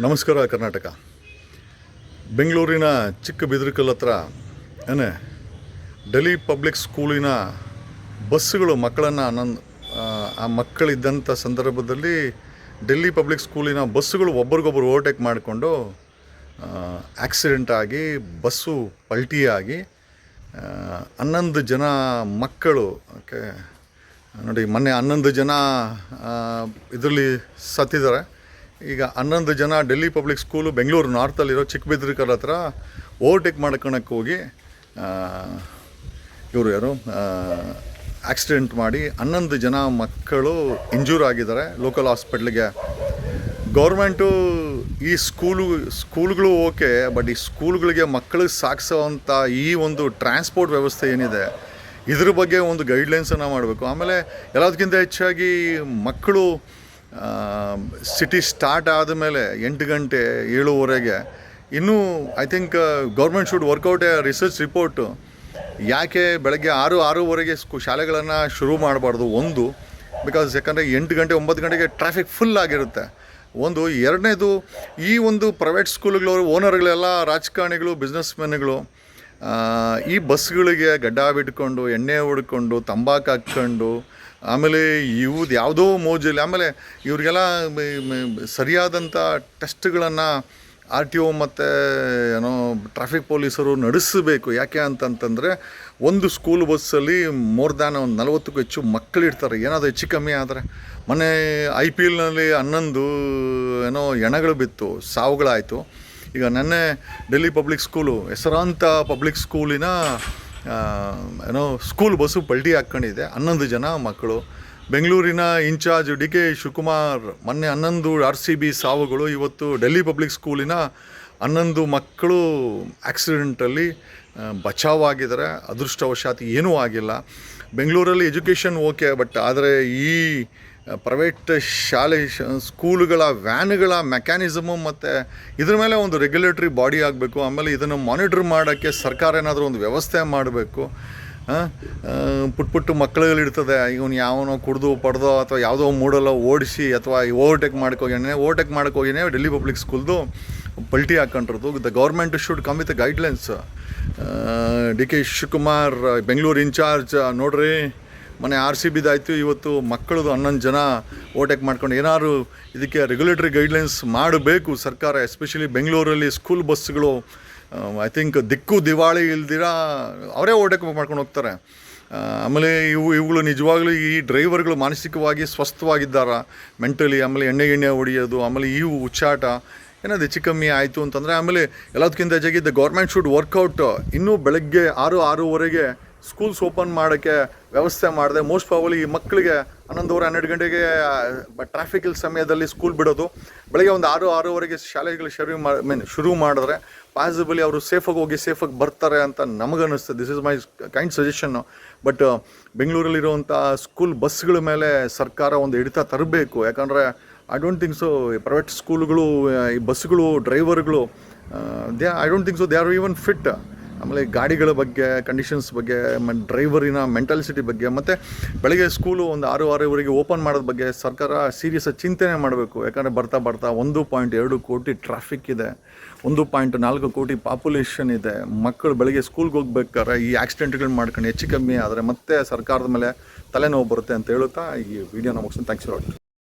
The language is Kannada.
ನಮಸ್ಕಾರ ಕರ್ನಾಟಕ. ಬೆಂಗಳೂರಿನ ಚಿಕ್ಕ ಬಿದಿರುಕಲ್ ಹತ್ರ, ಏನೇ ಡೆಲ್ಲಿ ಪಬ್ಲಿಕ್ ಸ್ಕೂಲಿನ ಬಸ್ಸುಗಳು ಮಕ್ಕಳನ್ನು ನನ್ನ ಆ ಮಕ್ಕಳಿದ್ದಂಥ ಸಂದರ್ಭದಲ್ಲಿ ಡೆಲ್ಲಿ ಪಬ್ಲಿಕ್ ಸ್ಕೂಲಿನ ಬಸ್ಸುಗಳು ಒಬ್ರಿಗೊಬ್ರು ಓವರ್ಟೇಕ್ ಮಾಡಿಕೊಂಡು ಆಕ್ಸಿಡೆಂಟ್ ಆಗಿ, ಬಸ್ಸು ಪಲ್ಟಿಯಾಗಿ ಹನ್ನೊಂದು ಜನ ಮಕ್ಕಳು, ಓಕೆ, ನೋಡಿ, ಮೊನ್ನೆ ಹನ್ನೊಂದು ಜನ ಇದರಲ್ಲಿ ಸತ್ತಿದ್ದಾರೆ. ಈಗ ಹನ್ನೊಂದು ಜನ ಡೆಲ್ಲಿ ಪಬ್ಲಿಕ್ ಸ್ಕೂಲು ಬೆಂಗಳೂರು ನಾರ್ತಲ್ಲಿರೋ ಚಿಕ್ಕಬಿದ್ರಿಕರ್ ಹತ್ರ ಓವರ್ಟೇಕ್ ಮಾಡ್ಕೊಳಕ್ಕೆ ಹೋಗಿ ಇವರು ಯಾರು ಆಕ್ಸಿಡೆಂಟ್ ಮಾಡಿ ಹನ್ನೊಂದು ಜನ ಮಕ್ಕಳು ಇಂಜೂರ್ ಆಗಿದ್ದಾರೆ ಲೋಕಲ್ ಹಾಸ್ಪಿಟ್ಲಿಗೆ ಗೌರ್ಮೆಂಟು ಈ ಸ್ಕೂಲು, ಸ್ಕೂಲ್ಗಳು ಓಕೆ ಬಟ್ ಈ ಸ್ಕೂಲ್ಗಳಿಗೆ ಮಕ್ಕಳಿಗೆ ಸಾಗಿಸೋವಂಥ ಈ ಒಂದು ಟ್ರಾನ್ಸ್ಪೋರ್ಟ್ ವ್ಯವಸ್ಥೆ ಏನಿದೆ, ಇದ್ರ ಬಗ್ಗೆ ಒಂದು ಗೈಡ್ಲೈನ್ಸನ್ನು ಮಾಡಬೇಕು. ಆಮೇಲೆ ಎಲ್ಲದಕ್ಕಿಂತ ಹೆಚ್ಚಾಗಿ ಮಕ್ಕಳು ಸಿಟಿ ಸ್ಟಾರ್ಟ್ ಆದಮೇಲೆ ಎಂಟು ಗಂಟೆ, ಏಳುವರೆಗೆ ಇನ್ನೂ I think government should work out a research report ಯಾಕೆ ಬೆಳಗ್ಗೆ ಆರು, ಆರೂವರೆಗೆ ಸ್ಕೂ, ಶಾಲೆಗಳನ್ನು ಶುರು ಮಾಡಬಾರ್ದು? ಒಂದು ಬಿಕಾಸ್ ಯಾಕಂದರೆ ಎಂಟು ಗಂಟೆ, ಒಂಬತ್ತು ಗಂಟೆಗೆ ಟ್ರಾಫಿಕ್ ಫುಲ್ ಆಗಿರುತ್ತೆ. ಒಂದು, ಎರಡನೇದು, ಈ ಒಂದು ಪ್ರೈವೇಟ್ ಸ್ಕೂಲ್ಗಳು ಓನರ್ಗಳೆಲ್ಲ ರಾಜಕಾರಣಿಗಳು ಬಿಸ್ನೆಸ್ ಮೆನ್ಗಳು ಈ ಬಸ್ಗಳಿಗೆ ಗಡ್ಡ ಬಿಟ್ಕೊಂಡು, ಎಣ್ಣೆ ಹೊಡ್ಕೊಂಡು, ತಂಬಾಕು ಹಾಕ್ಕೊಂಡು ಆಮೇಲೆ ಇವ್ದು ಯಾವುದೋ ಮೋಜಲ್ಲಿ, ಆಮೇಲೆ ಇವ್ರಿಗೆಲ್ಲ ಸರಿಯಾದಂಥ ಟೆಸ್ಟ್ಗಳನ್ನು ಆರ್ ಟಿ ಒ ಮತ್ತು, ಏನೋ, ಟ್ರಾಫಿಕ್ ಪೊಲೀಸರು ನಡೆಸಬೇಕು. ಯಾಕೆ ಅಂತಂತಂದರೆ, ಒಂದು ಸ್ಕೂಲ್ ಬಸ್ಸಲ್ಲಿ ಮೋರ್ ದ್ಯಾನ್ ಒಂದು ನಲವತ್ತಕ್ಕೂ ಹೆಚ್ಚು ಮಕ್ಕಳಿರ್ತಾರೆ ಏನಾದರೂ ಹೆಚ್ಚು ಕಮ್ಮಿ ಆದರೆ. ಮೊನ್ನೆ ಐ ಪಿ ಎಲ್ನಲ್ಲಿ ಹನ್ನೊಂದು, ಏನೋ, ಎಣಗಳು ಬಿತ್ತು. ಸಾವುಗಳಾಯಿತು. ಈಗ ನೆನ್ನೆ ಡೆಲ್ಲಿ ಪಬ್ಲಿಕ್ ಸ್ಕೂಲು, ಹೆಸರಾಂತ ಪಬ್ಲಿಕ್ ಸ್ಕೂಲಿನ ಏನೋ ಸ್ಕೂಲ್ ಬಸ್ಸು ಪಲ್ಟಿ ಹಾಕ್ಕೊಂಡಿದೆ ಹನ್ನೊಂದು ಜನ ಮಕ್ಕಳು. ಬೆಂಗಳೂರಿನ ಇನ್ಚಾರ್ಜ್ ಡಿ ಕೆ ಶಿವಕುಮಾರ್, ಮೊನ್ನೆ ಹನ್ನೊಂದು ಆರ್ ಸಿ ಬಿ ಸಾವುಗಳು, ಇವತ್ತು ಡೆಲ್ಲಿ ಪಬ್ಲಿಕ್ ಸ್ಕೂಲಿನ ಹನ್ನೊಂದು ಮಕ್ಕಳು ಆಕ್ಸಿಡೆಂಟಲ್ಲಿ ಬಚಾವ್ ಬಚಾವಾಗಿದ್ದಾರೆ. ಅದೃಷ್ಟವಶಾತ್ ಏನೂ ಆಗಿಲ್ಲ. ಬೆಂಗಳೂರಲ್ಲಿ ಎಜುಕೇಷನ್ ಓಕೆ, ಬಟ್ ಆದರೆ ಈ ಪ್ರೈವೇಟ್ ಶಾಲೆ ಸ್ಕೂಲುಗಳ ವ್ಯಾನ್ಗಳ ಮೆಕ್ಯಾನಿಸಮು ಮತ್ತು ಇದ್ರ ಮೇಲೆ ಒಂದು ರೆಗ್ಯುಲೇಟ್ರಿ ಬಾಡಿ ಆಗಬೇಕು, ಆಮೇಲೆ ಇದನ್ನು ಮಾನಿಟ್ರ್ ಮಾಡೋಕ್ಕೆ ಸರ್ಕಾರ ಏನಾದರೂ ಒಂದು ವ್ಯವಸ್ಥೆ ಮಾಡಬೇಕು ಪುಟ್ ಪುಟ್ಟು ಮಕ್ಕಳುಗಳಿರ್ತದೆ ಇವನು ಯಾವನೋ ಕುಡ್ದು ಪಡ್ದೋ ಅಥವಾ ಯಾವುದೋ ಮೂಡಲ್ಲೋ ಓಡಿಸಿ ಅಥವಾ ಓವರ್ಟೇಕ್ ಮಾಡ್ಕೋಗಿನೇ ಓವರ್ಟೇಕ್ ಮಾಡ್ಕೋಗಿನೇ ಡೆಲ್ಲಿ ಪಬ್ಲಿಕ್ ಸ್ಕೂಲ್ದು ಪಲ್ಟಿ ಹಾಕೊಂಡಿರೋದು the government should come with guidelines D K Shivakumar Bengaluru in charge ನೋಡ್ರಿ. ಮೊನ್ನೆ ಆರ್ ಸಿ ಬಿದಾಯಿತು ಇವತ್ತು ಮಕ್ಕಳದು ಹನ್ನೊಂದು ಜನ ಓಟೆಕ್ ಮಾಡ್ಕೊಂಡು ಏನಾದ್ರು ಇದಕ್ಕೆ ರೆಗ್ಯುಲೇಟರಿ ಗೈಡ್ಲೈನ್ಸ್ ಮಾಡಬೇಕು ಸರ್ಕಾರ ಎಸ್ಪೆಷಲಿ ಬೆಂಗಳೂರಲ್ಲಿ ಸ್ಕೂಲ್ ಬಸ್ಗಳು ಐ ಥಿಂಕ್ ದಿಕ್ಕು ದಿವಾಳಿ ಇಲ್ದಿರ ಅವರೇ ಓಟೆಕ್ ಮಾಡ್ಕೊಂಡು ಹೋಗ್ತಾರೆ. ಆಮೇಲೆ ಇವು, ಇವುಗಳು ನಿಜವಾಗ್ಲೂ ಈ ಡ್ರೈವರ್ಗಳು ಮಾನಸಿಕವಾಗಿ ಸ್ವಸ್ಥವಾಗಿದ್ದಾರಾ. ಮೆಂಟಲಿ ಆಮೇಲೆ ಎಣ್ಣೆ ಎಣ್ಣೆ ಹೊಡಿಯೋದು, ಆಮೇಲೆ ಈ ಹುಚ್ಚಾಟ, ಏನಾದ್ರು ಹೆಚ್ಚು ಕಮ್ಮಿ ಆಯಿತು ಅಂತಂದರೆ ಆಮೇಲೆ ಎಲ್ಲದಕ್ಕಿಂತ ಹೆಚ್ಚಾಗಿ ದ ಗೌರ್ಮೆಂಟ್ ಶುಡ್ ವರ್ಕೌಟ್ ಇನ್ನೂ ಬೆಳಗ್ಗೆ ಆರು, ಆರೂವರೆಗೆ ಸ್ಕೂಲ್ಸ್ ಓಪನ್ ಮಾಡೋಕ್ಕೆ ವ್ಯವಸ್ಥೆ ಮಾಡಿದೆ. ಮೋಸ್ಟ್ ಪ್ರಾಬಲಿ ಈ ಮಕ್ಕಳಿಗೆ ಹನ್ನೊಂದುವರೆ ಹನ್ನೆರಡು ಗಂಟೆಗೆ ಟ್ರಾಫಿಕ್ ಸಮಯದಲ್ಲಿ ಸ್ಕೂಲ್ ಬಿಡೋದು. ಬೆಳಗ್ಗೆ ಒಂದು ಆರು, ಆರೂವರೆಗೆ ಶಾಲೆಗಳು ಶುರು ಮಾ ಮೀನ್ ಶುರು ಮಾಡಿದ್ರೆ ಪಾಸಿಬಲಿ ಅವರು ಸೇಫಾಗಿ ಹೋಗಿ ಸೇಫಾಗಿ ಬರ್ತಾರೆ ಅಂತ ನಮಗನ್ನಿಸ್ತದೆ this is my kind suggestion but ಬೆಂಗಳೂರಲ್ಲಿರುವಂಥ school ಬಸ್ಗಳ ಮೇಲೆ ಸರ್ಕಾರ ಒಂದು ಹಿಡಿತ ತರಬೇಕು. ಯಾಕಂದರೆ I don't think so private ಸ್ಕೂಲ್ಗಳು ಈ ಬಸ್ಸುಗಳು ಡ್ರೈವರ್ಗಳು they I don't think so they are even fit ಆಮೇಲೆ ಗಾಡಿಗಳ ಬಗ್ಗೆ ಕಂಡೀಷನ್ಸ್ ಬಗ್ಗೆ ಡ್ರೈವರಿನ ಮೆಂಟಾಲಿಸಿಟಿ ಬಗ್ಗೆ, ಮತ್ತು ಬೆಳಗ್ಗೆ ಸ್ಕೂಲು ಒಂದು ಆರು, ಆರೂವರೆಗೆ ಓಪನ್ ಮಾಡೋದ ಬಗ್ಗೆ ಸರ್ಕಾರ ಸೀರಿಯಸ್ ಚಿಂತನೆ ಮಾಡಬೇಕು. ಯಾಕಂದರೆ ಬರ್ತಾ ಬರ್ತಾ ಒಂದು ಪಾಯಿಂಟ್ ಎರಡು ಕೋಟಿ ಟ್ರಾಫಿಕ್ ಇದೆ. ಒಂದು ಪಾಯಿಂಟ್ ನಾಲ್ಕು ಕೋಟಿ ಪಾಪ್ಯುಲೇಷನ್ ಇದೆ. ಮಕ್ಕಳು ಬೆಳಗ್ಗೆ ಸ್ಕೂಲ್ಗೆ ಹೋಗ್ಬೇಕಾದ್ರೆ ಈ ಆಕ್ಸಿಡೆಂಟ್ಗಳು ಮಾಡ್ಕೊಂಡು ಹೆಚ್ಚು ಕಮ್ಮಿ ಆದರೆ ಮತ್ತೆ ಸರ್ಕಾರದ ಮೇಲೆ ತಲೆನೋವು ಬರುತ್ತೆ ಅಂತ ಹೇಳುತ್ತಾ ಈ ವಿಡಿಯೋನ ಮುಗಿಸ್ತೀನಿ. Thanks lot